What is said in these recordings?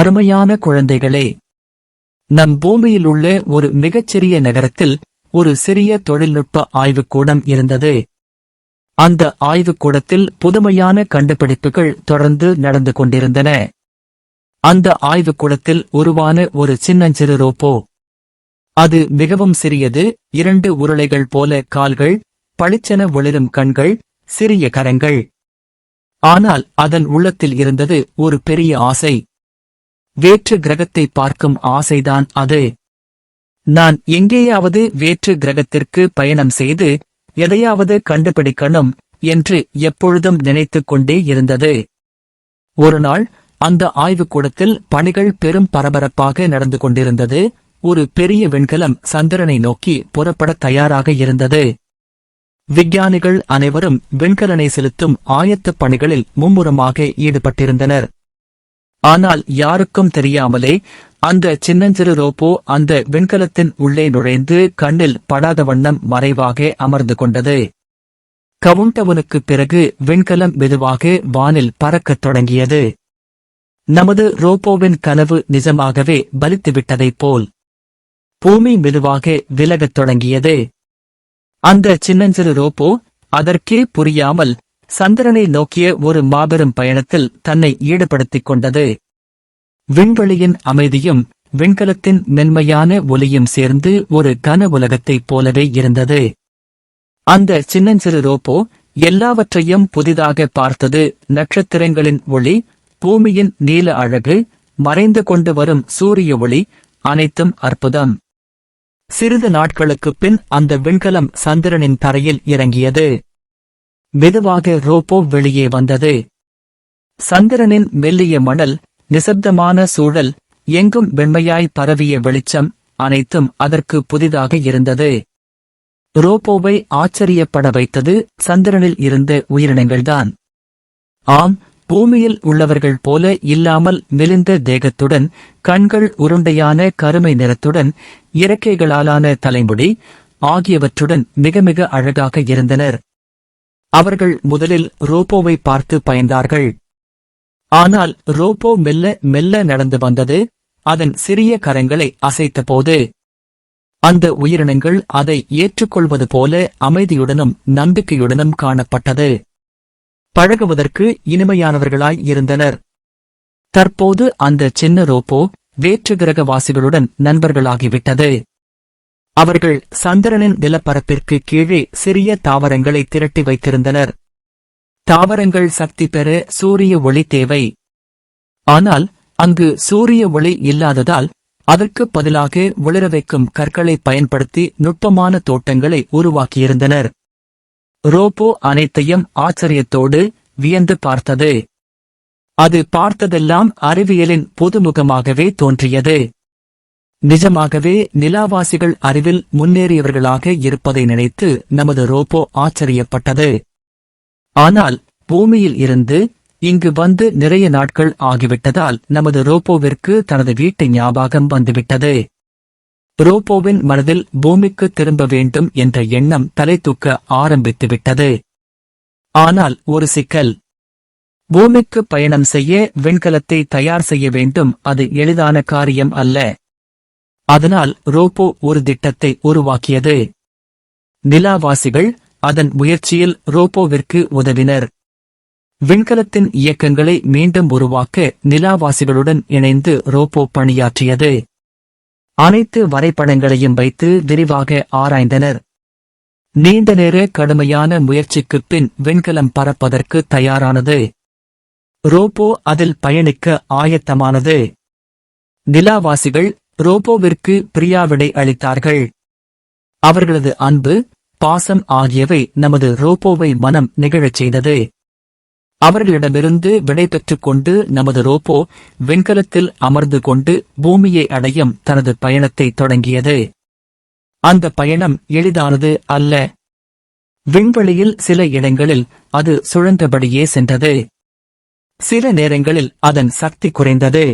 அருமையான குழந்தைகளே. நம் பூமியில் உள்ள ஒரு மிகச்சிறிய நகரத்தில் ஒரு சிறிய தொழில்நுட்ப ஆய்வுக்கூடம் இருந்தது. அந்த ஆய்வுக்கூடத்தில் புதுமையான கண்டுபிடிப்புகள் தொடர்ந்து நடந்து கொண்டிருந்தன. அந்த ஆய்வுக்கூடத்தில் உருவான ஒரு சின்னஞ்சிறு ரோப்போ அது மிகவும் சிறியது இரண்டு உருளைகள் போல கால்கள் பளிச்சென ஒளிரும் கண்கள் சிறிய கரங்கள். ஆனால் அதன் உள்ளத்தில் இருந்தது ஒரு பெரிய ஆசை. வேற்று கிரகத்தை பார்க்கும் ஆசைதான் அது. நான் எங்கேயாவது வேற்று கிரகத்திற்கு பயணம் செய்து எதையாவது கண்டுபிடிக்கணும் என்று எப்பொழுதும் நினைத்து கொண்டே இருந்தது. ஒருநாள் அந்த ஆய்வுக்கூடத்தில் பணிகள் பெரும் பரபரப்பாக நடந்து கொண்டிருந்தது. ஒரு பெரிய விண்கலம் சந்திரனை நோக்கி புறப்பட தயாராக இருந்தது. விஞ்ஞானிகள் அனைவரும் விண்கலனை செலுத்தும் ஆயத்தப் பணிகளில் மும்முரமாக ஈடுபட்டிருந்தனர். ஆனால் யாருக்கும் தெரியாமலே அந்த சின்னஞ்சிறு ரோப்போ அந்த விண்கலத்தின் உள்ளே நுழைந்து கண்ணில் படாத வண்ணம் மறைவாக அமர்ந்து கொண்டது. கவுண்டவனுக்கு பிறகு விண்கலம் மெதுவாக வானில் பறக்கத் தொடங்கியது. நமது ரோப்போவின் கனவு நிஜமாகவே பலித்துவிட்டதைப் போல் பூமி மெதுவாக விலகத் தொடங்கியது. அந்த சின்னஞ்சிறு ரோப்போ அதற்கே புரியாமல் சந்திரனை நோக்கிய ஒரு மாபெரும் பயணத்தில் தன்னை ஈடுபடுத்திக் கொண்டது. விண்வெளியின் அமைதியும் விண்கலத்தின் மென்மையான ஒலியும் சேர்ந்து ஒரு கன உலகத்தைப் போலவே இருந்தது. அந்த சின்னஞ்சிறு ரோப்போ எல்லாவற்றையும் புதிதாக பார்த்தது. நட்சத்திரங்களின் ஒளி பூமியின் நீல அழகு மறைந்து கொண்டு வரும் சூரிய ஒளி அனைத்தும் அற்புதம். சிறிது நாட்களுக்குப் பின் அந்த விண்கலம் சந்திரனின் தரையில் இறங்கியது. மெதுவாக ரோப்போ வெளியே வந்தது. சந்திரனின் மெல்லிய மணல் நிசப்தமான சூழல் எங்கும் வெண்மையாய் பரவிய வெளிச்சம் அனைத்தும் அதற்கு புதிதாக இருந்தது. ரோப்போவை ஆச்சரியப்பட வைத்தது சந்திரனில் இருந்த உயிரினங்கள்தான். ஆம் பூமியில் உள்ளவர்கள் போல இல்லாமல் மெலிந்த தேகத்துடன் கண்கள் உருண்டையான கருமை நிறத்துடன் இறக்கைகளாலான தலைமுடி ஆகியவற்றுடன் மிக மிக அழகாக இருந்தனர். அவர்கள் முதலில் ரோபோவை பார்த்து பயந்தார்கள். ஆனால் ரோப்போ மெல்ல மெல்ல நடந்து வந்தது. அதன் சிறிய கரங்களை அசைத்தபோது அந்த உயிரினங்கள் அதை ஏற்றுக்கொள்வது போல அமைதியுடனும் நம்பிக்கையுடனும் காணப்பட்டது. பழகுவதற்கு இனிமையானவர்களாய் இருந்தனர். தற்போது அந்த சின்ன ரோப்போ வேற்று கிரகவாசிகளுடன் நண்பர்களாகிவிட்டது. அவர்கள் சந்திரனின் நிலப்பரப்பிற்கு கீழே சிறிய தாவரங்களை திரட்டி வைத்திருந்தனர். தாவரங்கள் சக்தி பெற சூரிய ஒளி தேவை. ஆனால் அங்கு சூரிய ஒளி இல்லாததால் அதற்கு பதிலாக ஒளிர வைக்கும் கற்களை பயன்படுத்தி நுட்பமான தோட்டங்களை உருவாக்கியிருந்தனர். ரோபோ அனைத்தையும் ஆச்சரியத்தோடு வியந்து பார்த்தது. அது பார்த்ததெல்லாம் அறிவியலின் புதுமுகமாகவே தோன்றியது. நிஜமாகவே நிலாவாசிகள் அறிவில் முன்னேறியவர்களாக இருப்பதை நினைத்து நமது ரோபோ ஆச்சரியப்பட்டது. ஆனால் பூமியில் இருந்து இங்கு வந்து நிறைய நாட்கள் ஆகிவிட்டதால் நமது ரோப்போவிற்கு தனது வீட்டு ஞாபகம் வந்துவிட்டது. ரோப்போவின் மனதில் பூமிக்கு திரும்ப வேண்டும் என்ற எண்ணம் தலை தூக்க ஆரம்பித்துவிட்டது. ஆனால் ஒரு சிக்கல். பூமிக்கு பயணம் செய்ய விண்கலத்தை தயார் செய்ய வேண்டும் அது எளிதான காரியம் அல்ல. அதனால் ரோப்போ ஒரு திட்டத்தை உருவாக்கியது. நிலாவாசிகள் அதன் முயற்சியில் ரோப்போவிற்கு உதவினர். விண்கலத்தின் இயக்கங்களை மீண்டும் உருவாக்க நிலாவாசிகளுடன் இணைந்து ரோப்போ பணியாற்றியது. அனைத்து வரைபடங்களையும் வைத்து விரிவாக ஆராய்ந்தனர். நீண்ட நேர கடுமையான முயற்சிக்குப் பின் விண்கலம் பறப்பதற்கு தயாரானது. ரோப்போ அதில் பயணிக்க ஆயத்தமானது. நிலாவாசிகள் ரோப்போவிற்கு பிரியாவிடை அளித்தார்கள். அவர்களது அன்பு பாசம் ஆகியவை நமது ரோப்போவை மனம் நிகழச் செய்தது. அவர்களிடமிருந்து விடை பெற்றுக் கொண்டு நமது ரோப்போ விண்கலத்தில் அமர்ந்து கொண்டு பூமியை அடையும் தனது பயணத்தை தொடங்கியது. அந்த பயணம் எளிதானது அல்ல. விண்வெளியில் சில இடங்களில் அது சுழன்றபடியே சென்றது. சில நேரங்களில் அதன் சக்தி குறைந்தது.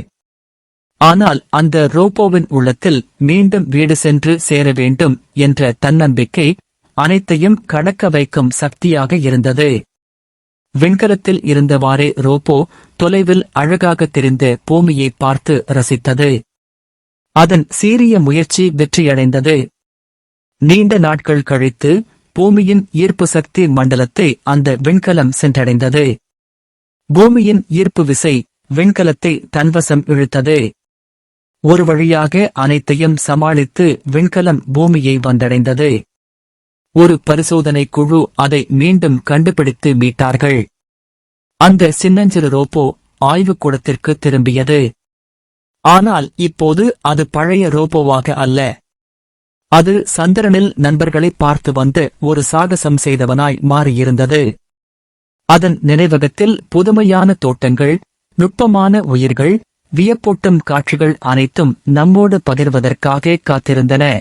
ஆனால் அந்த ரோப்போவின் உள்ளத்தில் மீண்டும் வீடு சென்று சேர வேண்டும் என்ற தன்னம்பிக்கை அனைத்தையும் கடக்க வைக்கும் சக்தியாக இருந்தது. விண்கலத்தில் இருந்தவாறே ரோபோ தொலைவில் அழகாக தெரிந்த பூமியை பார்த்து ரசித்தது. அதன் சீரிய முயற்சி வெற்றியடைந்தது. நீண்ட நாட்கள் கழித்து பூமியின் ஈர்ப்பு சக்தி மண்டலத்தை அந்த விண்கலம் சென்றடைந்தது. பூமியின் ஈர்ப்பு விசை விண்கலத்தை தன்வசம் இழுத்தது. ஒரு வழியாக அனைத்தையும் சமாளித்து விண்கலம் பூமியை வந்தடைந்தது. ஒரு பரிசோதனை குழு அதை மீண்டும் கண்டுபிடித்து மீட்டார்கள். அந்த சின்னஞ்சிறு ரோபோ ஆய்வுக்கூடத்திற்கு திரும்பியது. ஆனால் இப்போது அது பழைய ரோபோவாக அல்ல. அது சந்திரனில் நண்பர்களை பார்த்து வந்து ஒரு சாகசம் செய்தவனாய் மாறியிருந்தது. அதன் நினைவகத்தில் புதுமையான தோட்டங்கள் நுட்பமான உயிர்கள் வியப்பூட்டும் காட்சிகள் அனைத்தும் நம்மோடு பகிர்வதற்காக காத்திருந்தன.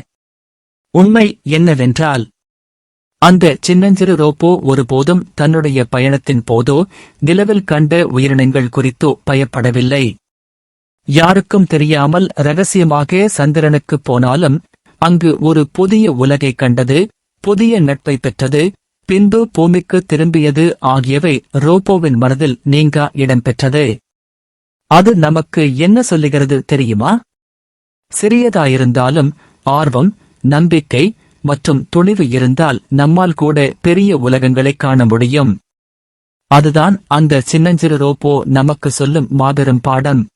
உண்மை என்னவென்றால் அந்த சின்னஞ்சிறு ரோபோ ஒருபோதும் தன்னுடைய பயணத்தின் போதோ நிலவில் கண்ட உயிரினங்கள் குறித்தோ பயப்படவில்லை. யாருக்கும் தெரியாமல் ரகசியமாக சந்திரனுக்குப் போனாலும் அங்கு ஒரு புதிய உலகை கண்டது புதிய நட்பை பெற்றது பின்பு பூமிக்கு திரும்பியது ஆகியவை ரோபோவின் மனதில் நீங்கா இடம்பெற்றது. அது நமக்கு என்ன சொல்லுகிறது தெரியுமா? சிறியதாயிருந்தாலும் ஆர்வம் நம்பிக்கை மற்றும் துணிவு இருந்தால் நம்மால் கூட பெரிய உலகங்களை காண முடியும். அதுதான் அந்த சின்னஞ்சிறு ரோபோ நமக்கு சொல்லும் மாபெரும் பாடம்.